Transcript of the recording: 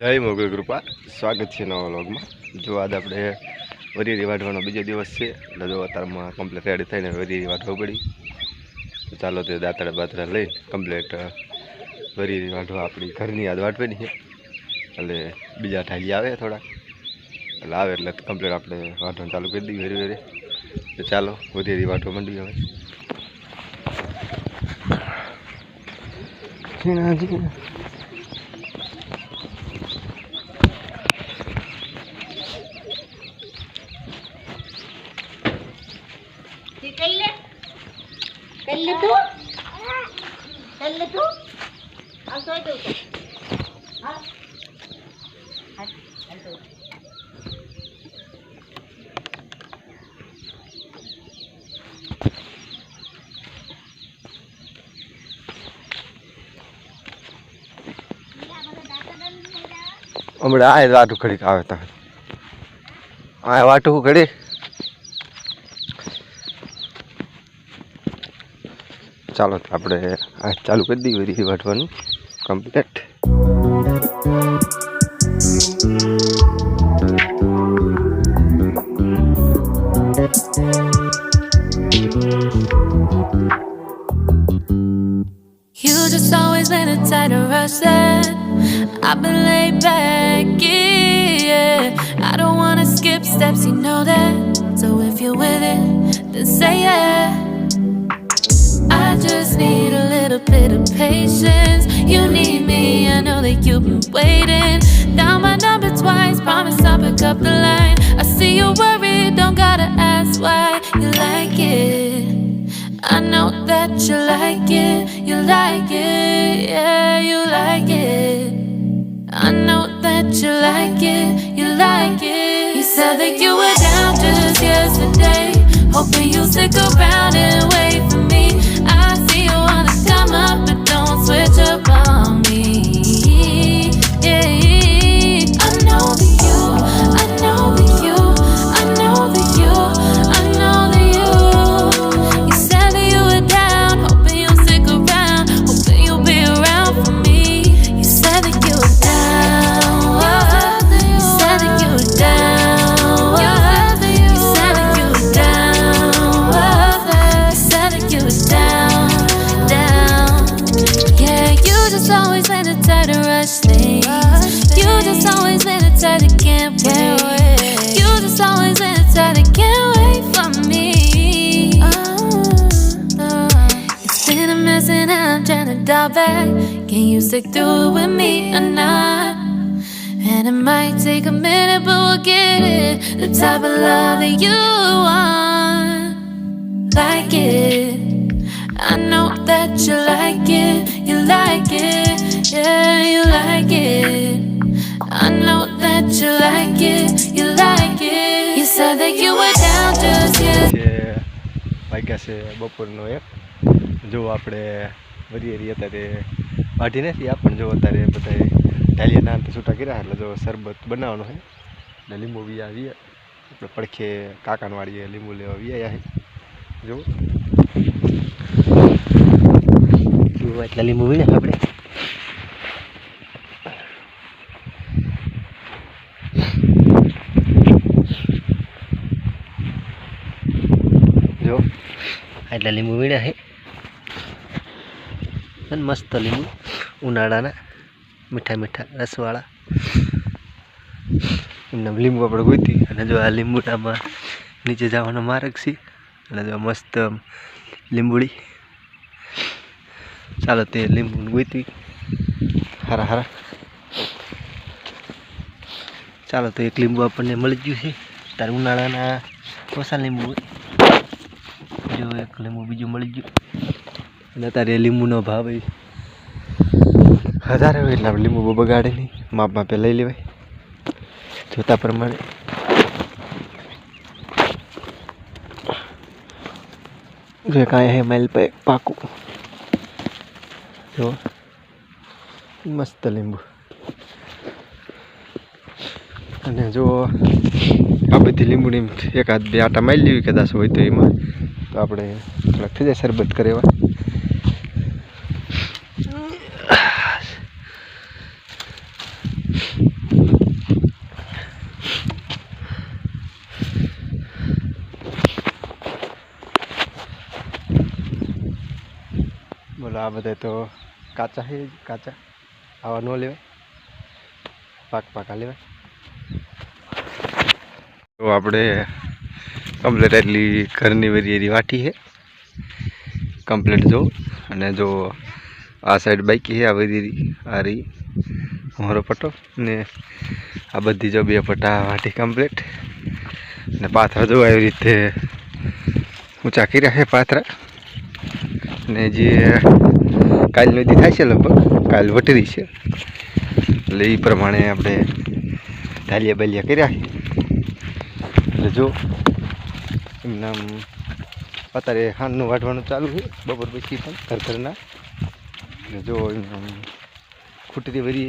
જય મોગલ કૃપા. સ્વાગત છે નવા વ્લોગમાં. જો આજ આપણે વરિયરી વાઢવાનો બીજો દિવસ છે, એટલે જો અત્યારમાં કમ્પ્લેટ રેડી થઈને વરિયરી વાઢવા પડી તો ચાલો તે દાંતડા બાતડા લઈ કમ્પ્લેટ વરિયરી વાઢવા આપણી ઘરની યાદ વાટવાની છે. એટલે બીજા ઠાલી આવે થોડા એટલે આવે એટલે કમ્પ્લેટ આપણે વાઢવાનું ચાલુ કરી દઈએ વેરી વેરી. તો ચાલો વરિયરી વાઢવા માંડી હવે ઝીણા ઝીણા. તલ્લી તું તલ્લી હમણાં આ વાટું ઘડીક આવે તા આ વાટું ઘડી ચાલો તો આપણે આ ચાલુ કરી દઈએ વરી વાટવાનું complete You just always been a tight to rush that. I've been laid back, yeah. I don't wanna skip steps, you know that. So if you're with it, then say yeah. Just need a little bit of patience. You need me, I know that you've been waiting. Down my number twice, promise I'll pick up the line. I see you worried, don't gotta ask why you like it. I know that you like it, you like it, yeah, you like it. I know that you like it, you like it. You said that you were down just yesterday, hoping you'll stick around and wait can't wait for me. Oh, it's been a mess and I'm trying to dial back. Can you stick through it with me or not? And it might take a minute, but we'll get it. The type of love that you want. Like it. I know that you like it. You like it. Yeah, you like it. I know that you like it. Like. You said that you were down just yet. છે વાગ્યા છે બપોરનો એક. જો આપણે વરિયેરી અત્યારે વાઢી નથી પણ જો અત્યારે બધા ઢાલિયા નાન છૂટા કર્યા એટલે જો શરબત બનાવવાનો છે. એટલે લીંબુ બી આવીએ આપણે પડખે કાકાને વાળીએ લીંબુ લેવા આવ્યા છે. જો. એટલા લીંબુ વીણે આપણે. એટલા લીંબુ વીણ્યા છે. અને મસ્ત લીંબુ ઉનાળાના મીઠા મીઠા રસવાળા. એમને લીંબુ આપણે ગોતી અને જો આ લીંબુડામાં નીચે જવાનો માર્ગ છે. અને જો મસ્ત લીંબુડી. ચાલો તે લીંબુ ગોતી. હારા હારા. ચાલો તો એક લીંબુ આપણને મળી ગયું છે. તારે ઉનાળાના ઓછા લીંબુ જો એક લીંબુ, બીજું મળી ગયું. અને અત્યારે લીંબુનો ભાવ હજાર હોય એટલે આપણે લીંબુ બગાડે નહીં. માપ માપે લઈ લેવાય. જોતા પ્રમાણે. જો કાંઈ હે માઇલ પે પાકું. જો. મસ્ત લીંબુ. અને જો આ બધી લીંબુની એકાદ બે આટા મારી લેવી કદાચ હોય તો એમાં. તો આપણે થોડાક થઈ જાય, શરબત કરે એવા. બોલો, આ બધા તો કાચા છે, કાચા. આવા ન લેવાય. પાક પાકા લેવાય. તો આપણે કમ્પ્લીટ એટલી ઘરની વેરી એરી વાટી છે. કમ્પ્લેટ જો. અને જો આ સાઈડ બાઈક છે, આ બધી આ રહી. અમારો પટ્ટો. ને આ બધી જો બે પટ્ટા વાટી કમ્પ્લેટ. ને પાથરા જો આવી રીતે ઊંચા કર્યા છે પાથરા. ને જે કાલ નદી થાય છે લગભગ, કાલ વટરી છે. એટલે એ પ્રમાણે આપણે ઢાલિયા બાલિયા કર્યા છે. એટલે જો એમના અત્યારે હાનનું વાઢવાનું ચાલુ છે, બપોર પછી પણ ઘર ઘરના. જો એમ ખૂટતી વરી